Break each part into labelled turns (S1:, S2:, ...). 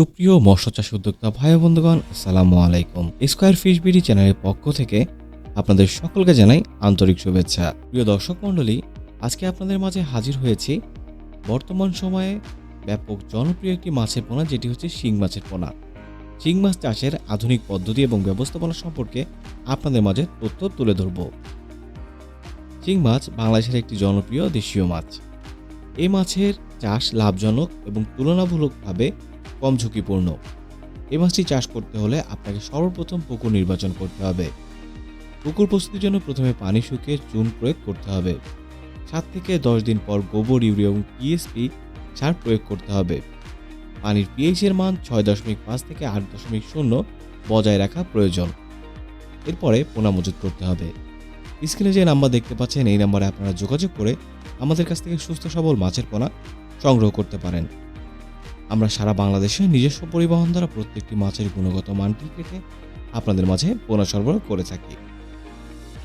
S1: সুপ্রিয় মৎস্য চাষ উদ্যোক্তা ভাই বন্ধুগণ, আসসালামু আলাইকুম। স্কয়ার ফিশ বিডি চ্যানেলের পক্ষ থেকে আপনাদের সকলকে জানাই আন্তরিক শুভেচ্ছা। প্রিয় দর্শক মণ্ডলী, আজকে আপনাদের মাঝে হাজির হয়েছি বর্তমান সময়ে ব্যাপক জনপ্রিয় একটি মাছের পোনা, যেটি হচ্ছে শিং মাছের পোনা। শিং মাছ চাষের আধুনিক পদ্ধতি এবং ব্যবস্থাপনা সম্পর্কে আপনাদের মাঝে তথ্য তুলে ধরব। শিং মাছ বাংলাদেশের একটি জনপ্রিয় দেশীয় মাছ। এই মাছের চাষ লাভজনক এবং তুলনামূলকভাবে কম ঝুঁকিপূর্ণ। এই মাছটি চাষ করতে হলে আপনাকে সর্বপ্রথম পুকুর নির্বাচন করতে হবে। পুকুর প্রস্তুতির জন্য প্রথমে পানি শুকিয়ে চুন প্রয়োগ করতে হবে। সাত থেকে দশ দিন পর গোবর, ইউরিয়া এবং পিএসপি সার প্রয়োগ করতে হবে। পানির পিএইচ এর মান ছয় দশমিক পাঁচ থেকে আট দশমিক শূন্য বজায় রাখা প্রয়োজন। এরপরে পোনা মজুত করতে হবে। স্ক্রিনে যে নাম্বার দেখতে পাচ্ছেন, এই নাম্বারে আপনারা যোগাযোগ করে আমাদের কাছ থেকে সুস্থ সবল মাছের পোনা সংগ্রহ করতে পারেন। আমরা সারা বাংলাদেশে নিজস্ব পরিবহন দ্বারা প্রত্যেকটি মাছের গুণগত মানটি রেখে আপনাদের মাঝে পোনা সরবরাহ করে থাকি।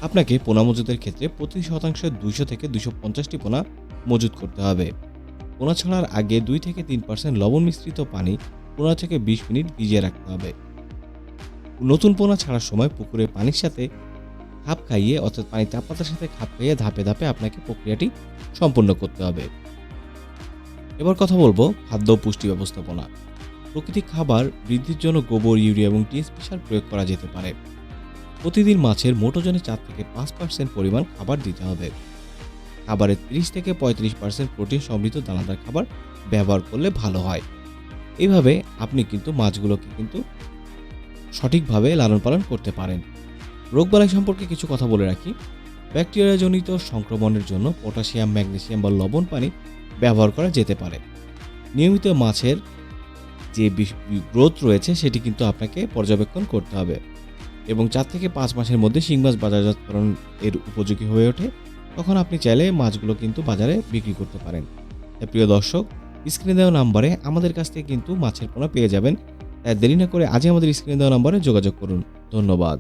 S1: আপনাকে পোনা মজুদের ক্ষেত্রে প্রতি শতাংশে দুইশো থেকে দুশো পঞ্চাশটি পোনা মজুত করতে হবে। পোনা ছাড়ার আগে দুই থেকে তিন পার্সেন্ট লবণ মিশ্রিত পানি পনেরো থেকে বিশ মিনিট ভিজিয়ে রাখতে হবে। নতুন পোনা ছাড়ার সময় পুকুরের পানির সাথে খাপ খাইয়ে অর্থাৎ পানির তাপমাত্রার সাথে খাপ খাইয়ে ধাপে ধাপে আপনাকে প্রক্রিয়াটি সম্পূর্ণ করতে হবে। এবার কথা বলব খাদ্য পুষ্টি ব্যবস্থাপনা। প্রকৃতিক খাবার বৃদ্ধির জন্য গোবর, ইউরিয়া এবং টিএসপি সার প্রয়োগ করা যেতে পারে। প্রতিদিন মাছের মোটোজনে চার থেকে পাঁচ পার্সেন্ট পরিমাণ খাবার দিতে হবে। খাবারের ত্রিশ থেকে পঁয়ত্রিশ পার্সেন্ট প্রোটিন সমৃদ্ধ দানাদার খাবার ব্যবহার করলে ভালো হয়। এইভাবে আপনি কিন্তু মাছগুলোকে কিন্তু সঠিকভাবে লালন পালন করতে পারেন। রোগবালাই সম্পর্কে কিছু কথা বলে রাখি। ব্যাকটেরিয়াজনিত সংক্রমণের জন্য পটাশিয়াম, ম্যাগনেসিয়াম বা লবণ পানি ব্যবহার করা যেতে পারে। নিয়মিত মাছের যে গ্রোথ রয়েছে সেটি কিন্তু আপনাকে পর্যবেক্ষণ করতে হবে এবং চার থেকে পাঁচ মাসের মধ্যে শিং মাছ বাজারজাতকরণ এর উপযোগী হয়ে ওঠে। তখন আপনি চাইলে মাছগুলো কিন্তু বাজারে বিক্রি করতে পারেন। প্রিয় দর্শক, স্ক্রিনে দেওয়া নাম্বারে আমাদের কাছ থেকে কিন্তু মাছের পোনা পেয়ে যাবেন। তাই দেরি না করে আজই আমাদের স্ক্রিনে দেওয়া নাম্বারে যোগাযোগ করুন। ধন্যবাদ।